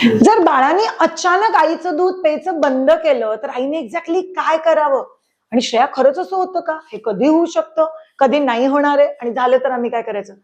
जर बाळाने अचानक आईचं दूध प्यायचं बंद केलं तर आईने एक्झॅक्टली काय करावं? आणि श्रेया खरंच असं होतं का? हे कधी होऊ शकतं? कधी नाही होणार आहे? आणि झालं तर आम्ही काय करायचं?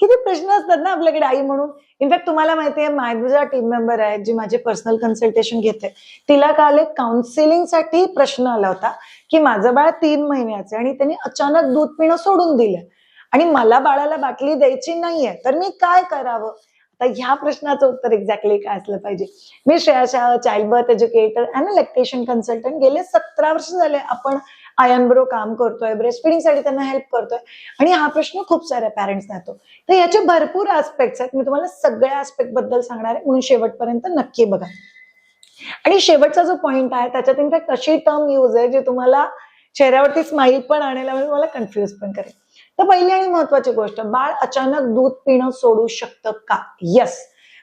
किती प्रश्न असतात ना आपल्याकडे आई म्हणून. इनफॅक्ट तुम्हाला माहितीये माझा टीम मेंबर आहे जी माझे पर्सनल कन्सल्टेशन घेते. तिला काल एक काउन्सिलिंगसाठी प्रश्न आला होता की माझं बाळ तीन महिन्याचं आणि त्यांनी अचानक दूध पिणं सोडून दिलं. आणि मला बाळाला बाटली द्यायची नाहीये तर मी काय करावं? आता ह्या प्रश्नाचं उत्तर एक्झॅक्टली काय असलं पाहिजे? मी Shreya Shah child birth educator and lactation consultant गेले सतरा वर्ष झाले आपण आयन काम करतोय ब्रेस्ट फिडिंगसाठी त्यांना हेल्प करतोय. आणि हा प्रश्न खूप साऱ्या पॅरेंट्सना येतो. तर याचे भरपूर आस्पेक्ट्स आहेत. मी तुम्हाला सगळ्या आस्पेक्टबद्दल सांगणार आहे. म्हणून शेवटपर्यंत नक्की बघा. आणि शेवटचा जो पॉइंट आहे त्याच्यात इनफॅक्ट अशी टर्म यूज आहे जी तुम्हाला चेहऱ्यावरती स्माईल पण आणायला म्हणजे मला कन्फ्युज पण करेल. तर पहिली आणि महत्वाची गोष्ट बाळ अचानक दूध पिणं सोडू शकतं का? Yes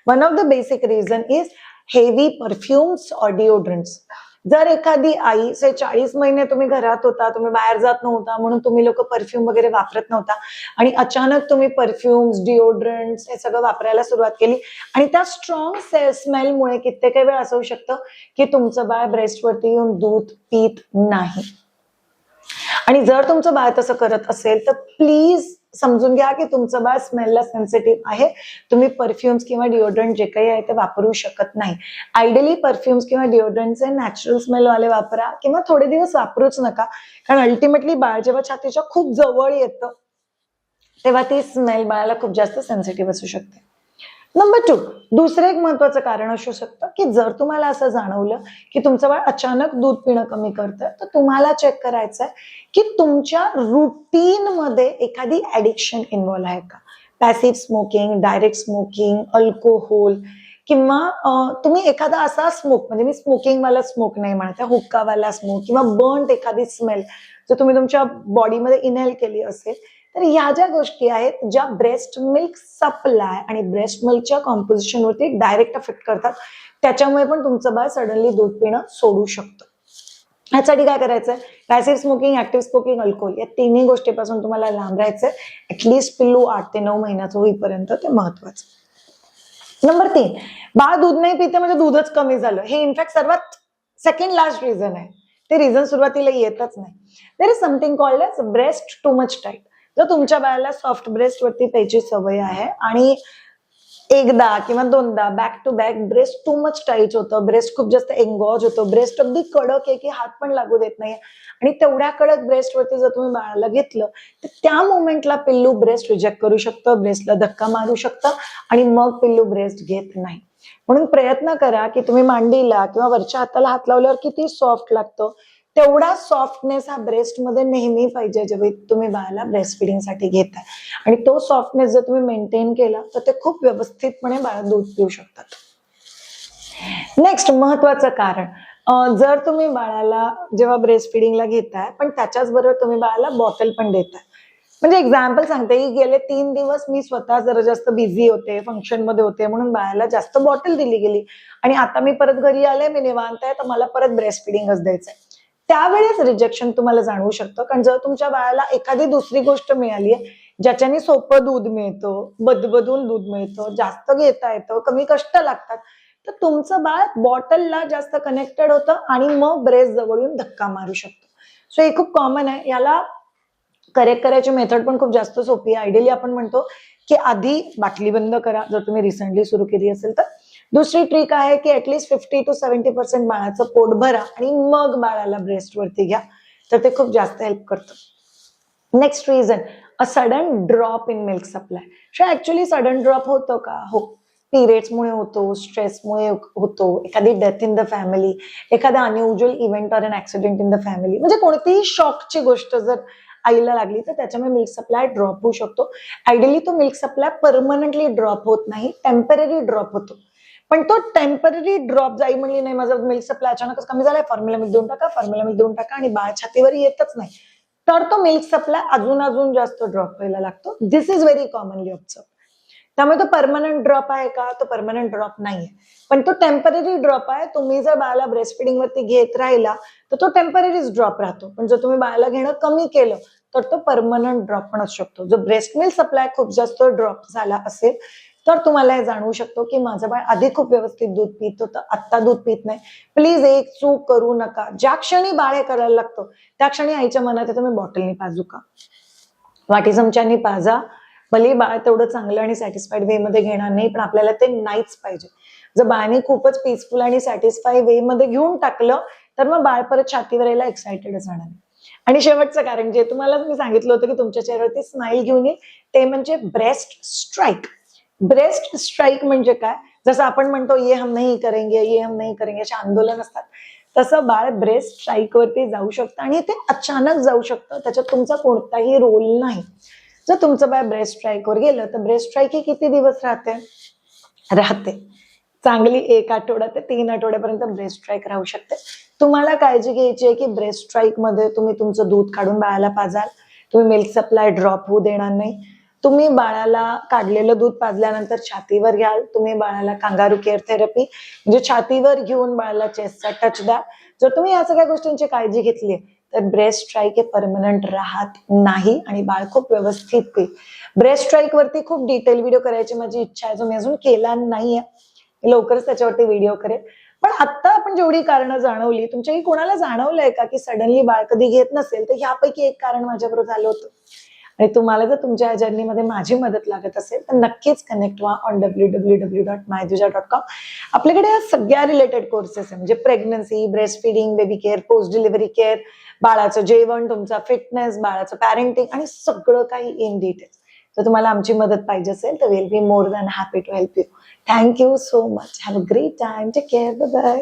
one of the basic reason is heavy perfumes or deodorants जर एखादी आई से चाळीस महिने तुम्ही घरात होता तुम्ही बाहेर जात नव्हता म्हणून तुम्ही लोक परफ्यूम वगैरे वापरत नव्हता आणि अचानक तुम्ही परफ्युम्स डिओड्रंट्स हे सगळं वापरायला सुरुवात केली आणि त्या स्ट्रॉंग स्मेलमुळे कित्येक वेळ असं होऊ शकतं की तुमचं बाळ ब्रेस्टवरती येऊन दूध पित नाही. आणि जर तुमचं बाळ तसं करत असेल तर प्लीज समजून घ्या की तुमचं बाळ स्मेलला सेन्सिटिव्ह आहे. तुम्ही परफ्युम्स किंवा डिओड्रंट जे काही आहे ते वापरू शकत नाही. आयडियली परफ्युम्स किंवा डिओड्रंटचे नॅचरल स्मेलवाले वापरा किंवा थोडे दिवस वापरूच नका. कारण अल्टिमेटली बाळ जेव्हा छातीच्या खूप जवळ येतं तेव्हा ती स्मेल बाळाला खूप जास्त सेन्सिटिव्ह असू शकते. नंबर टू दुसरं एक महत्वाचं कारण असू शकतं की जर तुम्हाला असं जाणवलं की तुमचं बाळ अचानक दूध पिणं कमी करतं तर तुम्हाला चेक करायचं आहे की तुमच्या रुटीन मध्ये एखादी ऍडिक्शन इन्व्हॉल्व आहे का? Passive smoking direct smoking alcohol किंवा तुम्ही एखादा असा स्मोक म्हणजे मी स्मोकिंग वाला स्मोक नाही म्हणत आहे हुक्कावाला स्मोक किंवा बर्न एखादी स्मेल जर तुम्ही तुमच्या बॉडीमध्ये इनहेल केली असेल तर ह्या ज्या गोष्टी आहेत ज्या ब्रेस्ट मिल्क सप्लाय आणि ब्रेस्ट मिल्कच्या कॉम्पोजिशन वरती डायरेक्ट अफेक्ट करतात त्याच्यामुळे पण तुमचं बाळ सडनली दूध पिणं सोडू शकतं. ह्यासाठी काय करायचंय? Passive smoking active smoking alcohol या तिन्ही गोष्टीपासून तुम्हाला लांब राहायचंय ऍटलिस्ट पिल्लू आठ ते नऊ महिन्याचं होईपर्यंत ते महत्वाचं. नंबर तीन बाळ दूध नाही पिते म्हणजे दूधच कमी झालं. हे इनफॅक्ट सर्वात सेकंड लास्ट रिझन आहे. ते रिझन सुरुवातीला येतच नाही. There is something called as breast too much tight जर तुमच्या बाळाला सॉफ्ट ब्रेस्ट वरती प्यायची सवय आहे. आणि एकदा किंवा दोनदा back to back breast too much tight होतं. ब्रेस्ट खूप जास्त एंगॉज होतो. ब्रेस्ट अगदी कडक आहे की हात पण लागू देत नाही आणि तेवढ्या कडक ब्रेस्ट वरती जर तुम्ही बाळाला घेतलं तर त्या मोमेंटला पिल्लू ब्रेस्ट रिजेक्ट करू शकतं. ब्रेस्टला धक्का मारू शकतं. आणि मग पिल्लू ब्रेस्ट घेत नाही. म्हणून प्रयत्न करा की तुम्ही मांडीला किंवा वरच्या हाताला हात लावल्यावर किती सॉफ्ट लागतं. तेवढा सॉफ्टनेस हा ब्रेस्टमध्ये नेहमी पाहिजे जेव्हा तुम्ही बाळाला ब्रेस्ट फिडिंगसाठी घेताय आणि तो सॉफ्टनेस जर तुम्ही मेंटेन केला तर ते खूप व्यवस्थितपणे बाळा दूध पिऊ शकतात. नेक्स्ट महत्वाचं कारण. जर तुम्ही बाळाला जेव्हा ब्रेस्ट फिडिंगला घेताय पण त्याच्याच बरोबर तुम्ही बाळाला बॉटल पण देताय. म्हणजे एक्झाम्पल सांगते की गेले तीन दिवस मी स्वतः जरा जास्त बिझी होते फंक्शनमध्ये होते म्हणून बाळाला जास्त बॉटल दिली गेली. आणि आता मी परत घरी आले मी निवांत आहे तर मला परत ब्रेस्ट फिडिंगच द्यायचंय. त्यावेळेस रिजेक्शन तुम्हाला जाणवू शकतं. कारण जर तुमच्या बाळाला एखादी दुसरी गोष्ट मिळाली आहे ज्याच्याने सोपं दूध मिळतं बदबदून दूध मिळतं जास्त घेता येतं कमी कष्ट लागतात तर तुमचं बाळ बॉटलला जास्त कनेक्टेड होतं आणि मग ब्रेस जवळ येऊन धक्का मारू शकतो. सो हे खूप कॉमन आहे. याला करेक्ट करायची मेथड पण खूप जास्त सोपी आहे. आयडियली आपण म्हणतो की आधी बाटली बंद करा. जर तुम्ही रिसेंटली सुरू केली असेल तर दुसरी ट्रिक आहे की at least fifty to seventy percent बाळाचं पोट भरा आणि मग बाळाला ब्रेस्ट वरती घ्या. तर ते खूप जास्त हेल्प करतं. Next reason a sudden drop in milk supply so actually sudden drop होतो का? हो. पिरियड्समुळे होतो स्ट्रेसमुळे होतो. एखादी डेथ इन द फॅमिली एखादा unusual event or an accident in the family म्हणजे कोणतीही शॉकची गोष्ट जर आईला लागली तर त्याच्यामुळे मिल्क सप्लाय ड्रॉप होऊ शकतो. आयडियली तो मिल्क सप्लाय परमनंटली ड्रॉप होत नाही टेंपररी ड्रॉप होतो. पण तो टेंपररी ड्रॉप जाई म्हणली नाही माझा मिल्क सप्लाय अचानकच कमी झालाय फॉर्म्युला मिल्क देऊन टाका फॉर्म्युला मिल्क देऊन टाका आणि बाळ छातीवर येतच नाही. तर तो मिल्क सप्लाय अजून अजून जास्त ड्रॉप व्हायला लागतो. This is very commonly observe त्यामुळे तो परमनंट ड्रॉप आहे का? तो परमनंट ड्रॉप नाहीये. पण तो टेंपररी ड्रॉप आहे. तुम्ही जर बाळाला ब्रेस्ट फिडिंग वरती घेत राहिला तर तो टेम्पररीच ड्रॉप राहतो. पण जर तुम्ही बाळाला घेणं कमी केलं तर तो परमनंट ड्रॉप पण असू शकतो. जो ब्रेस्ट मिल्क सप्लाय खूप जास्त ड्रॉप झाला असेल तर तुम्हाला हे जाणवू शकतो की माझं बाळ आधी खूप व्यवस्थित दूध पित होतं आत्ता दूध पित नाही. प्लीज एक चूक करू नका. ज्या क्षणी बाळ हे करायला लागतं त्या क्षणी आईच्या मनात येतं मी बॉटलनी पाजू का? वाटी चमच्यानी पाजा. भले बाळ तेवढं चांगलं आणि सॅटिस्फाईड वे मध्ये घेणार नाही पण आपल्याला ते नाहीच पाहिजे. जर बाळाने खूपच पीसफुल आणि सॅटिस्फाय वे मध्ये घेऊन टाकलं तर मग बाळ परत छातीवर यायला एक्सायटेड असणार नाही. आणि शेवटचं कारण जे तुम्हाला मी सांगितलं होतं की तुमच्या चेहऱ्यावरती स्माईल घेऊन येईल ते म्हणजे ब्रेस्ट स्ट्राईक ब्रेस्ट स्ट्राईक म्हणजे काय? जसं आपण म्हणतो ये हम नाही करेंगे ये हम नाही करेंगे असे आंदोलन असतात. तसं बाळ ब्रेस्ट स्ट्राईक वरती जाऊ शकतं आणि ते अचानक जाऊ शकतं. त्याच्यात तुमचा कोणताही रोल नाही. जर तुमचं बाळ ब्रेस्ट स्ट्राईक वर गेलं तर ब्रेस्ट स्ट्राईक ही किती दिवस राहते? राहते. चांगली एक आठवडा ते तीन आठवड्यापर्यंत ब्रेस्ट स्ट्राईक राहू शकते. तुम्हाला काळजी घ्यायची आहे की ब्रेस्ट स्ट्राईकमध्ये तुम्ही तुमचं दूध काढून बाळाला पाजाल. तुम्ही मिल्क सप्लाय ड्रॉप होऊ देणार नाही. तुम्ही बाळाला काढलेलं दूध पाजल्यानंतर छातीवर घ्याल. तुम्ही बाळाला कांगारू केअर थेरपी म्हणजे छातीवर घेऊन बाळाला चेस्टचा टच द्या. जर तुम्ही या सगळ्या गोष्टींची काळजी घेतली तर ब्रेस्ट स्ट्राईक हे परमनंट राहत नाही आणि बाळ खूप व्यवस्थित होईल. ब्रेस्ट स्ट्राईक वरती खूप डिटेल व्हिडिओ करायची माझी इच्छा आहे. जो मी अजून केला नाहीये. मी लवकरच त्याच्यावरती व्हिडिओ करेल पण आता आपण जेवढी कारणं जाणवली तुमच्याही कोणाला जाणवलंय का की सडनली बाळ कधी घेत नसेल? तर ह्यापैकी एक कारण माझ्याबरोबर झालं होतं. आणि तुम्हाला जर तुमच्या या जर्नीमध्ये माझी मदत लागत असेल तर नक्कीच कनेक्ट व्हा on W W W dot mydooja dot com आपल्याकडे या सगळ्या रिलेटेड कोर्सेस आहे म्हणजे pregnancy breast feeding baby care post delivery care बाळाचं जेवण तुमचा फिटनेस बाळाचं पॅरेंटिंग आणि सगळं काही इन डिटेल्स जर तुम्हाला आमची मदत पाहिजे असेल तर will be more than happy to help you thank you so much have a great time take care bye